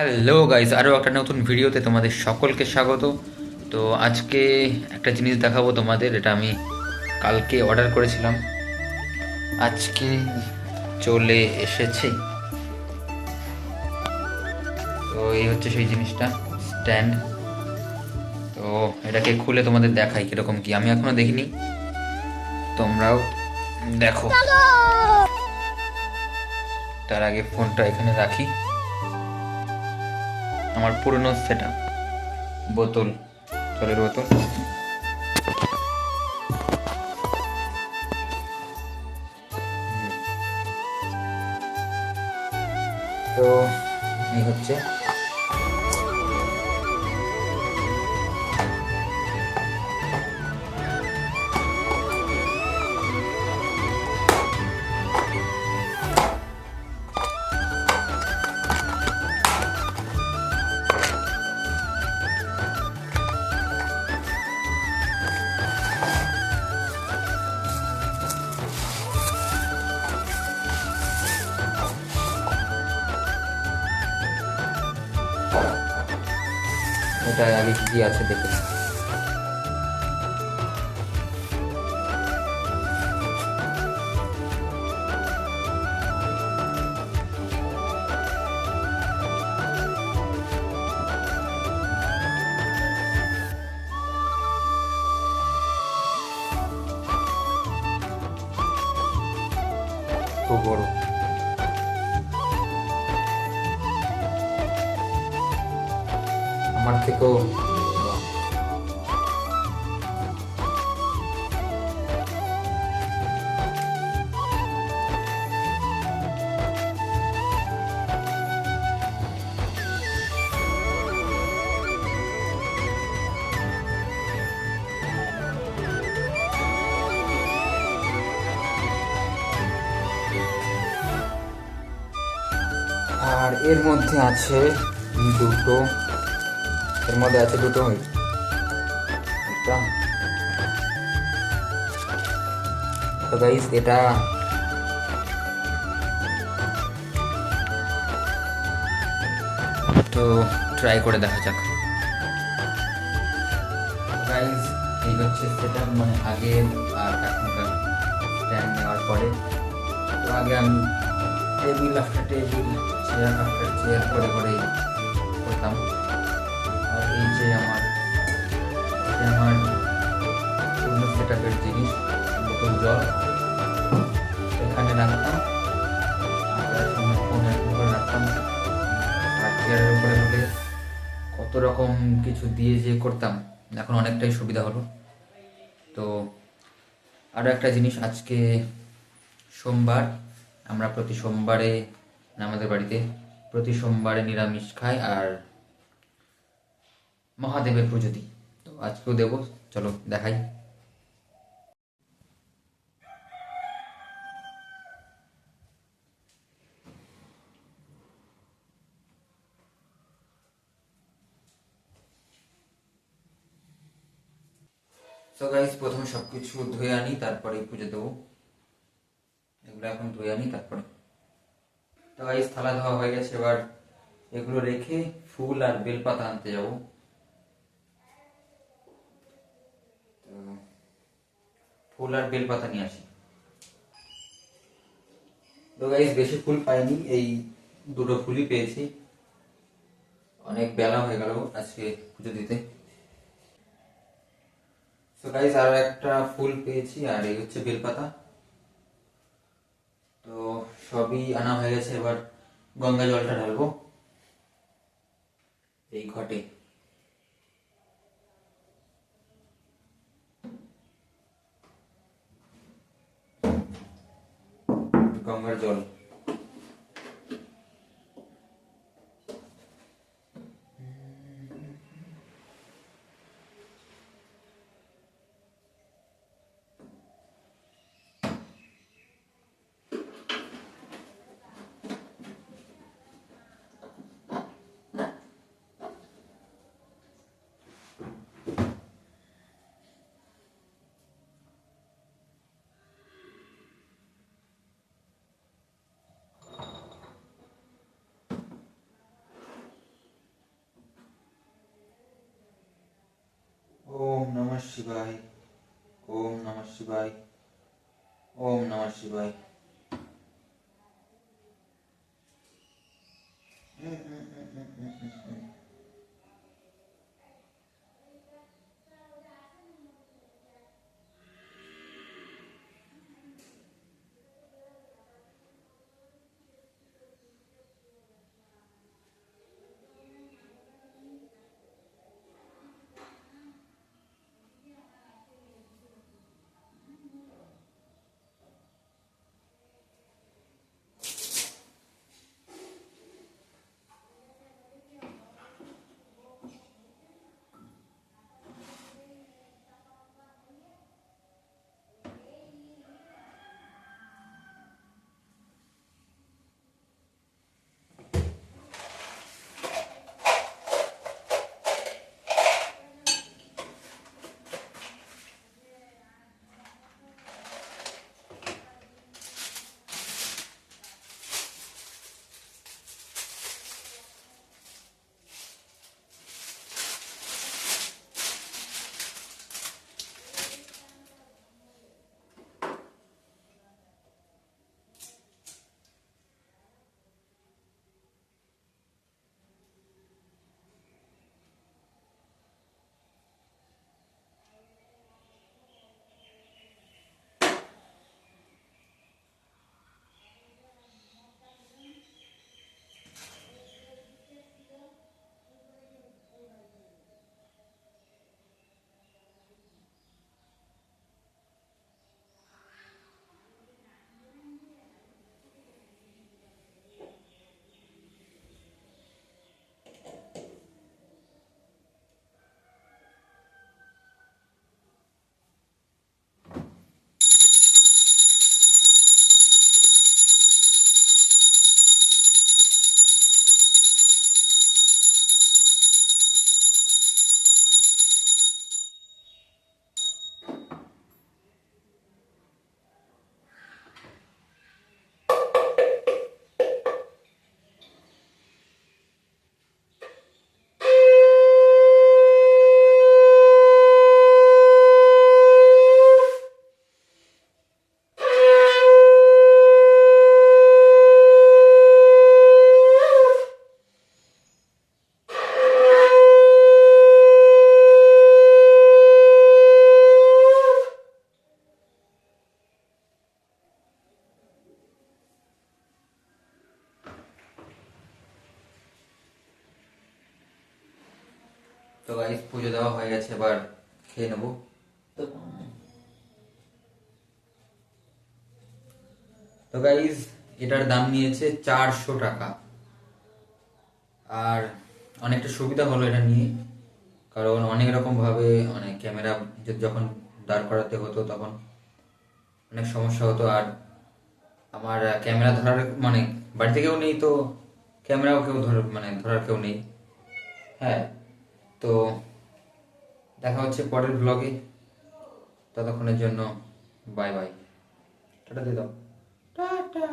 Hello guys আরও একটা নতুন ভিডিওতে তোমাদের সকলকে স্বাগত। তো আজকে একটা জিনিস দেখাবো তোমাদের এটা আমি কালকে অর্ডার করেছিলাম। আজকে চলে এসেছে। তো এই হচ্ছে সেই জিনিসটা স্ট্যান্ড তো এটাকে খুলে তোমাদের দেখাই কীরকম কি। আমি এখনও দেখিনি। তোমরাও দেখো। তার আগে ফোনটা এখানে রাখি। আমার পুরনো সেট আপ বোতল জলের বোতল। এটা আগে কি কি আছে দেখে। খুব বড় আমার আর এর মধ্যে আছে দুটো এর মধ্যে আছে দুটো একটা। তো গাইস এটা তো ট্রাই করে দেখা যাক। গাইস এই হচ্ছে সেটা মানে আগে আর এখনকার স্ট্যান্ড নেওয়ার পরে। তো আগে আমি table after table chair after chair করে করে করতাম। এই আমার আমার পূর্ণ সেট আপের জিনিস বোতল জল, এখানে রাখতাম। সামনে ফোনের উপরে কত রকম কিছু দিয়ে যে করতাম, এখন অনেকটাই সুবিধা হলো। তো আরও একটা জিনিস, আজকে সোমবার, আমরা প্রতি সোমবারে আমাদের বাড়িতে প্রতি সোমবারে নিরামিষ খাই, আর মহাদেবের দিই তো আজকেও দেবো। চলো, দেখাই। তো গাইস প্রথমে সব কিছু ধুয়ে আনি, তারপরে পুজো দেবো। এগুলো এখন ধুয়ে আনি, তারপরে। তো গাইস থালা ধোয়া হয়ে গেছে। এবার এগুলো রেখে ফুল আর বেলপাতা আনতে যাব তো ফুল আর বেলপাতা নিয়ে আসি। তো গাইস বেশি ফুল পাইনি, এই দুটো ফুলই পেয়েছি। অনেক বেলা হয়ে গেল আজকে পুজো দিতে। তো গাইস আর একটা ফুল পেয়েছি, আর এই হচ্ছে বেলপাতা। তো সবই আনা হয়ে গেছে, এবার গঙ্গা জলটা ঢালবো। এই ঘটে। গঙ্গার জল। Oh no! Namah Shivaya. তো গাইস পুজো দেওয়া হয়ে গেছে এবার খেয়ে নেব। তো গাইস এটার দাম নিয়েছে চারশো টাকা। আর অনেকটা সুবিধা হলো এটা নিয়ে কারণ অনেক রকম ভাবে মানে ক্যামেরা যখন দাঁড় করাতে হতো তখন অনেক সমস্যা হতো। আর আমার ক্যামেরা ধরার মানে বাড়িতে কেউ নেই তো ক্যামেরাও কেউ ধর মানে ধরার কেউ নেই। হ্যাঁ তো দেখা হচ্ছে পরের ব্লগে ততক্ষণের জন্য বাই বাই টাটা দিয়ে দাও। টাটা।